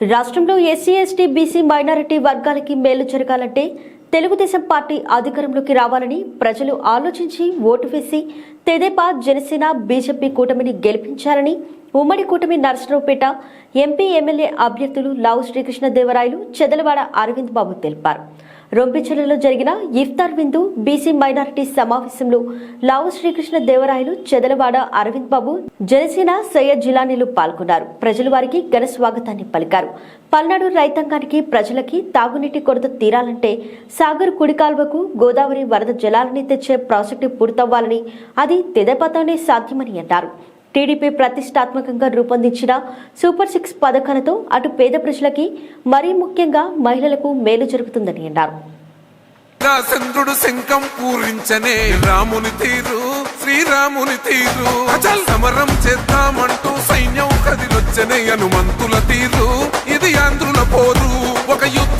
రాష్ట్రంలో SC ST BC minority వర్గాలకి మేలు జరగాలంటే తెలుగుదేశం పార్టీ అధికారంలోకి రావాలని ప్రజలు ఆలోచించి ఓటు వేసి తెదేపా జనసేన బీజేపీ కూటమిని గెలిపించాలని ఉమ్మడి కూటమి నరసరావుపేట ఎంపీ ఎమ్మెల్యే అభ్యర్థులు లావు శ్రీకృష్ణదేవరాయలు చెదలవాడ అరవింద్ బాబు తెలిపారు. రొంపిచెలలో జరిగిన ఇఫ్తార్ విందు బీసీ మైనారిటీ సమావేశంలో లావు శ్రీకృష్ణ దేవరాయలు చెదలవాడ అరవింద్ బాబు జనసేన సయ్యద్ జిలానీలు పాల్గొన్నారు. ప్రజలు వారికి ఘన స్వాగతాన్ని పలికారు. పల్నాడు రైతాంగానికి ప్రజలకి తాగునీటి కొరత తీరాలంటే సాగర్ కుడికాల్వకు గోదావరి వరద జలాలని తెచ్చే ప్రాజెక్టు పూర్తవ్వాలని అది తెదపతోనే సాధ్యమని అన్నారు. టీడీపీ ప్రతిష్టాత్మకంగా రూపొందించిన సూపర్ సిక్స్ పథకాలతో అటు పేద ప్రజలకి మరీ ముఖ్యంగా మహిళలకు మేలు జరుగుతుందని అన్నారు. చంద్రుడు శంఖం పూరించనే రాముని తీరు శ్రీరాముని తీరు. అచల్ సమరం చేద్దామంటూ సైన్యం కదిలొచ్చనే హనుమంతుల తీరు. ఇది ఆంధ్రుల పోరు ఒక యుద్ధ